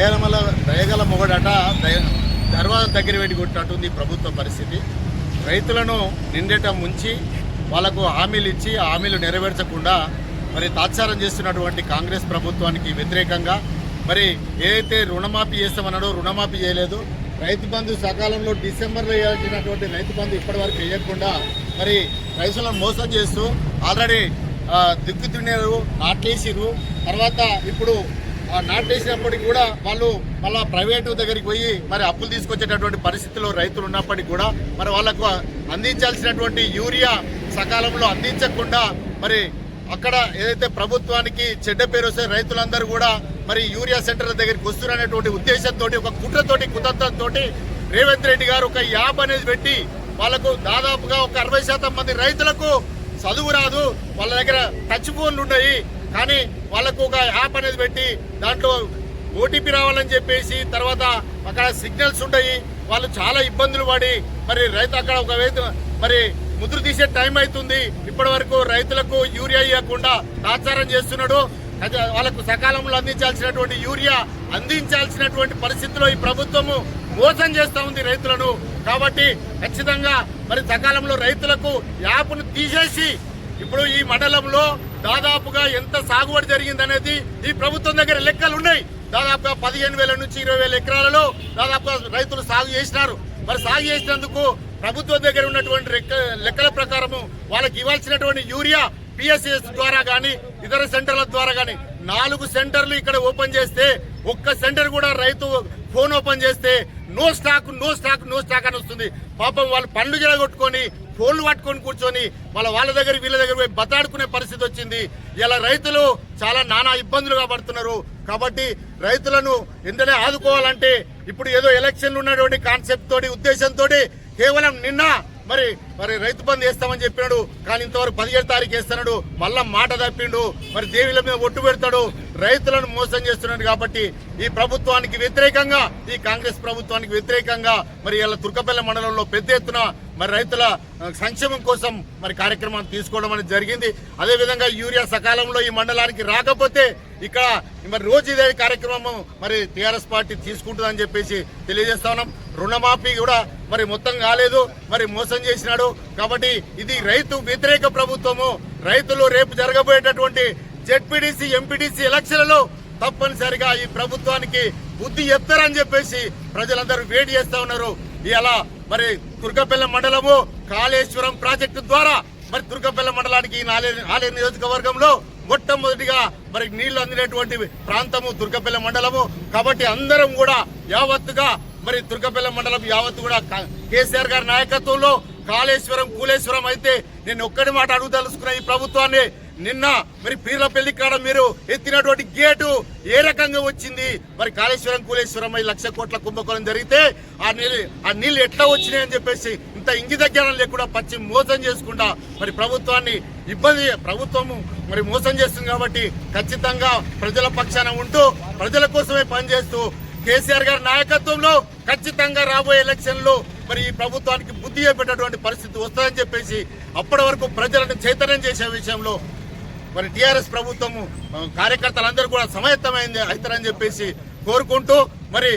దయగల దయగల మొగడట దయ దర్వాజ దగ్గర పెట్టి కొట్టినట్టుంది ప్రభుత్వ పరిస్థితి. రైతులను నిండేట ముంచి వాళ్ళకు హామీలు ఇచ్చి హామీలు నెరవేర్చకుండా మరి తాత్సారం చేస్తున్నటువంటి కాంగ్రెస్ ప్రభుత్వానికి వ్యతిరేకంగా మరి ఏదైతే రుణమాఫీ చేస్తామన్నాడో రుణమాఫీ చేయలేదు. రైతు బంధు సకాలంలో డిసెంబర్లో వేయాల్సినటువంటి రైతు బంధు ఇప్పటివరకు వేయకుండా మరి రైతులను మోసం చేస్తూ ఆల్రెడీ దిక్కుతున్నారు నాట్లేసిరు తర్వాత ఇప్పుడు నాటేసినప్పటికి కూడా వాళ్ళు మళ్ళా ప్రైవేటు దగ్గరికి పోయి మరి అప్పులు తీసుకొచ్చేటటువంటి పరిస్థితిలో రైతులు ఉన్నప్పటికీ కూడా మరి వాళ్ళకు అందించాల్సినటువంటి యూరియా సకాలంలో అందించకుండా మరి అక్కడ ఏదైతే ప్రభుత్వానికి చెడ్డ పేరు వస్తే రైతులందరూ కూడా మరి యూరియా సెంటర్ల దగ్గరికి వస్తున్నారనేటువంటి ఉద్దేశంతో ఒక కుట్రతోటి కుతంత్రంతో రేవంత్ రెడ్డి గారు ఒక యాప్ అనేది పెట్టి వాళ్ళకు దాదాపుగా ఒక అరవై శాతం మంది రైతులకు చదువు రాదు వాళ్ళ దగ్గర టచ్ ఫోన్లు ఉన్నాయి. కానీ వాళ్ళకు ఒక యాప్ అనేది పెట్టి దాంట్లో ఓటీపీ రావాలని చెప్పేసి తర్వాత అక్కడ సిగ్నల్స్ ఉంటాయి. వాళ్ళు చాలా ఇబ్బందులు పడి మరి రైతు అక్కడ ఒక మరి ముద్ర తీసే టైం అవుతుంది ఇప్పటి వరకు రైతులకు యూరియా ఇవ్వకుండా తాత్సారం చేస్తున్నాడు. వాళ్ళకు సకాలంలో అందించాల్సినటువంటి యూరియా అందించాల్సినటువంటి పరిస్థితిలో ఈ ప్రభుత్వము మోసం చేస్తూ ఉంది రైతులను. కాబట్టి ఖచ్చితంగా మరి సకాలంలో రైతులకు యాప్ను తీసేసి ఇప్పుడు ఈ మండలంలో దాదాపుగా ఎంత సాగుబడి జరిగిందనేది ఈ ప్రభుత్వం దగ్గర లెక్కలు ఉన్నాయి. దాదాపుగా పదిహేను వేల నుంచి ఇరవై వేల ఎకరాలలో దాదాపుగా రైతులు సాగు చేసినారు. మరి సాగు చేసినందుకు ప్రభుత్వం దగ్గర ఉన్నటువంటి లెక్క- లెక్కల ప్రకారము వాళ్ళకి ఇవ్వాల్సినటువంటి యూరియా పిఎస్ఎస్ ద్వారా కానీ ఇతర సెంటర్ల ద్వారా కానీ నాలుగు సెంటర్లు ఇక్కడ ఓపెన్ చేస్తే ఒక్క సెంటర్ కూడా రైతు ఫోన్ ఓపెన్ చేస్తే no stock no stock no stock అని వస్తుంది. పాపం వాళ్ళు పండ్లు జరగొట్టుకొని ఫోన్లు పట్టుకొని కూర్చొని వాళ్ళ వాళ్ళ దగ్గర వీళ్ళ దగ్గర పోయి బతాడుకునే పరిస్థితి వచ్చింది. ఇలా రైతులు చాలా నానా ఇబ్బందులుగా పడుతున్నారు. కాబట్టి రైతులను వెంటనే ఆదుకోవాలంటే ఇప్పుడు ఏదో ఎలక్షన్లు ఉన్నటువంటి కాన్సెప్ట్ తోటి ఉద్దేశంతో కేవలం నిన్న మరి మరి రైతు బంధు వేస్తామని చెప్పినాడు కానీ ఇంతవరకు పదిహేడు తారీఖు వేస్తున్నాడు మళ్ళా మాట తప్పిండు మరి దేవీల మీద ఒట్టు పెడతాడు రైతులను మోసం చేస్తున్నాడు కాబట్టి ఈ ప్రభుత్వానికి వ్యతిరేకంగా ఈ కాంగ్రెస్ ప్రభుత్వానికి వ్యతిరేకంగా మరి ఇలా తుర్కపల్లి మండలంలో పెద్ద ఎత్తున మరి రైతుల సంక్షేమం కోసం మరి కార్యక్రమాన్ని తీసుకోవడం అనేది జరిగింది. అదేవిధంగా యూరియా సకాలంలో ఈ మండలానికి రాకపోతే ఇక్కడ మరి రోజు ఇదే కార్యక్రమం మరి టీఆర్ఎస్ పార్టీ తీసుకుంటుందని చెప్పేసి తెలియజేస్తా ఉన్నాం. రుణమాఫీ కూడా మరి మొత్తం కాలేదు మరి మోసం చేసినాడు. కాబట్టి ఇది రైతు వ్యతిరేక ప్రభుత్వము. రైతులు రేపు జరగబోయేటటువంటి జెడ్పీడీసీ ఎంపీడీసీ ఎలక్షన్లలో తప్పనిసరిగా ఈ ప్రభుత్వానికి బుద్ధి చెప్తారని చెప్పేసి ప్రజలందరూ వేడి చేస్తా ఉన్నారు. ఇలా మరి దుర్గపల్లె మండలము కాళేశ్వరం ప్రాజెక్టు ద్వారా మరి దుర్గపల్లె మండలానికి ఈ నాలే- నియోజకవర్గంలో మొట్టమొదటిగా మరి నీళ్ళు అందినటువంటి ప్రాంతము దుర్గపల్లె మండలము. కాబట్టి అందరం కూడా యావత్తుగా మరి దుర్గపల్లి మండలం యావత్ కూడా కేసీఆర్ గారి నాయకత్వంలో కాళేశ్వరం కూలేశ్వరం అయితే నేను ఒక్కటి మాట అడుగుదలుచుకున్న ఈ ప్రభుత్వాన్ని. నిన్న మరి పీర్ల పెళ్ళి కాడ మీరు ఎత్తినటువంటి గేటు ఏ రకంగా వచ్చింది? మరి కాళేశ్వరం కూలేశ్వరం అయి లక్ష కోట్ల కుంభకోణం జరిగితే ఆ నీళ్ళు ఆ నీళ్ళు ఎట్లా వచ్చినాయి అని చెప్పేసి ఇంత ఇంగిత జ్ఞానం లేకుండా పచ్చి మోసం చేసుకుంటా మరి ప్రభుత్వాన్ని ఇబ్బంది ప్రభుత్వము మరి మోసం చేస్తుంది కాబట్టి ఖచ్చితంగా ప్రజల పక్షాన ఉంటూ ప్రజల కోసమే పనిచేస్తూ కేసీఆర్ గారి నాయకత్వంలో ఖచ్చితంగా రాబోయే ఎలక్షన్లో మరి ఈ ప్రభుత్వానికి బుద్ధి చెప్పేటటువంటి పరిస్థితి వస్తుందని చెప్పేసి అప్పటి వరకు ప్రజలను చైతన్యం చేసే విషయంలో మరి టిఆర్ఎస్ ప్రభుత్వము కార్యకర్తలందరూ కూడా సమయత్తమైంది అవుతారని చెప్పేసి కోరుకుంటూ మరి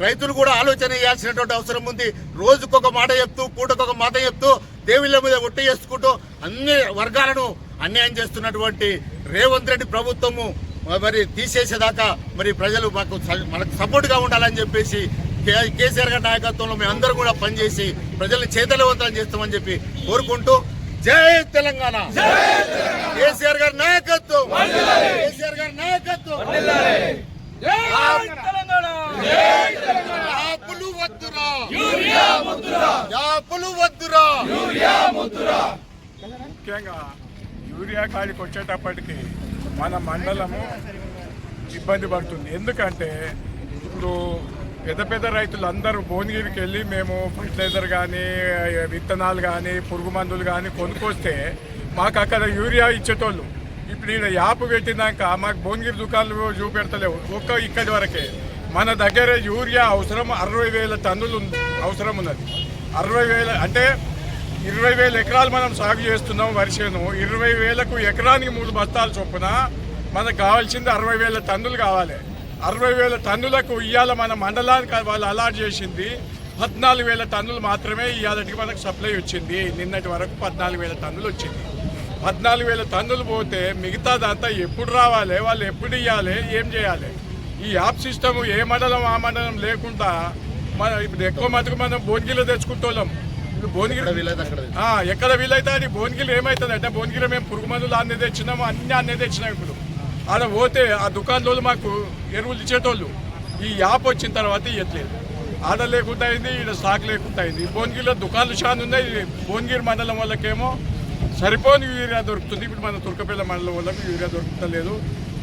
రైతులు కూడా ఆలోచన చేయాల్సినటువంటి అవసరం ఉంది. రోజుకొక మాట చెప్తూ పూటకొక మాట చెప్తూ దేవుళ్ళ మీద ఒట్టి చేసుకుంటూ అన్ని వర్గాలను అన్యాయం చేస్తున్నటువంటి రేవంత్ రెడ్డి ప్రభుత్వము మరి తీసేసేదాకా మరి ప్రజలు మాకు స- మనకు సపోర్ట్గా ఉండాలని చెప్పేసి కే- కేసీఆర్ గారి నాయకత్వంలో మేము అందరం కూడా పనిచేసి ప్రజల్ని చైతన్యవంతం చేస్తామని చెప్పి కోరుకుంటూ జై తెలంగాణ. కేసీఆర్ గారి నాయకత్వం. కేసీఆర్ గారి నాయకత్వం. యాపులు వద్దురా. యాపులు వద్దురా. ముఖ్యంగా యూరియా కాడికి వచ్చేటప్పటికి మన మండలము ఇబ్బంది పడుతుంది. ఎందుకంటే ఇప్పుడు పెద్ద పెద్ద రైతులు అందరూ భువనగిరికి వెళ్ళి మేము ఫర్టిలైజర్ కానీ విత్తనాలు కానీ పురుగు మందులు కానీ కొనుక్కొస్తే మాకు అక్కడ యూరియా ఇచ్చేటోళ్ళు. ఇప్పుడు ఈడ యాప్ పెట్టినాక మాకు భువనగిరి దుకాణాలు చూపెడతలేవు. ఒక్క ఇక్కడి వరకే. మన దగ్గర యూరియా అవసరం అరవై వేల టన్నులు అవసరం ఉన్నది. అరవై వేల అంటే ఇరవై వేల ఎకరాలు మనం సాగు చేస్తున్నాం వరిసేను ఇరవై వేలకు ఎకరానికి మూడు బస్తాలు చొప్పున మనకు కావాల్సింది అరవై వేల టన్నులు కావాలి. అరవై వేల టన్నులకు ఇవాళ మన మండలానికి వాళ్ళు అలాట్ చేసింది పద్నాలుగు వేల టన్నులు మాత్రమే ఇవాళకి మనకు సప్లై వచ్చింది. నిన్నటి వరకు పద్నాలుగు వేల టన్నులు వచ్చింది. పద్నాలుగు వేల టన్నులు పోతే మిగతాదంతా ఎప్పుడు రావాలి? వాళ్ళు ఎప్పుడు ఇవ్వాలి ఏం చేయాలి? ఈ యాప్ సిస్టమ్ ఏ మండలం ఆ మండలం లేకుండా మన ఇప్పుడు ఎక్కువ మటుకు మనం భోన్గిలో తెచ్చుకుంటోళ్ళం. భువనగిరి ఇక్కడ అక్కడ ఎక్కడ వీలైతే అది భువనగిరి ఏమవుతుంది అంటే భువనగిరి మేము పురుగు మందులు అన్నీ తెచ్చినాము అన్ని అన్నీ తెచ్చినాం ఇప్పుడు. ఆడ పోతే ఆ దుకాణంలో మాకు ఎరువులు ఇచ్చేటోళ్ళు. ఈ యాప్ వచ్చిన తర్వాత ఇవ్వట్లేదు ఆడ లేకుండా అయింది ఈడ స్టాక్ లేకుండా అయింది. భువనగిరిలో దుకాణాలు చాలా ఉన్నాయి. భువనగిరి మండలం వాళ్ళకేమో సరిపోని యూరియా దొరుకుతుంది. ఇప్పుడు మన తుర్కపల్లి మండలం వాళ్ళకి యూరియా దొరుకుతలేదు.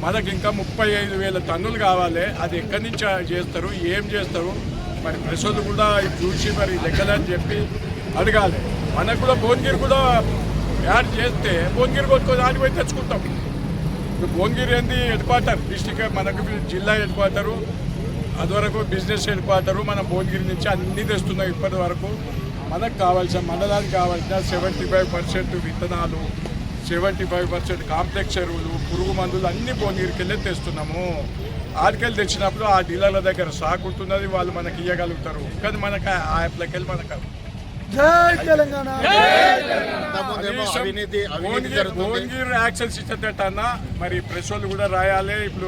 మనకి ఇంకా ముప్పై ఐదు వేల టన్నులు కావాలి. అది ఎక్కడి నుంచి చేస్తారు? ఏం చేస్తారు? మరి ప్రజలు కూడా చూసి మరి లెక్కలని చెప్పి అడగాలి. మనకు కూడా భువనగిరి కూడా యాడ్ చేస్తే భువనగిరి కొట్టుకొని ఆడి పోయి తెచ్చుకుంటాం. ఇప్పుడు భువనగిరి ఏంది హెడ్ క్వార్టర్ డిస్టిక్ మనకు జిల్లా హెడ్ క్వార్టరు అదివరకు బిజినెస్ హెడ్ క్వార్టరు మన భువనగిరి నుంచి అన్నీ తెస్తున్నాం ఇప్పటి వరకు. మనకు కావాల్సిన మండలానికి కావాల్సిన సెవెంటీ ఫైవ్ పర్సెంట్ విత్తనాలు సెవెంటీ ఫైవ్ పర్సెంట్ కాంప్లెక్స్ ఎరువులు పురుగు మందులు అన్నీ భువనగిరికి వెళ్ళి తెస్తున్నాము. ఆడికెళ్ళి తెచ్చినప్పుడు ఆ డీలర్ల దగ్గర సాకు ఉంటున్నది వాళ్ళు మనకి ఇవ్వగలుగుతారు కానీ మనకు ఆ యాప్లకి వెళ్ళి మనకు జై తెలంగాణ. భువనగిరి యాక్షన్ ఇచ్చేటట్టన్నా మరి ప్రెస్ వాళ్ళు కూడా రాయాలి. ఇప్పుడు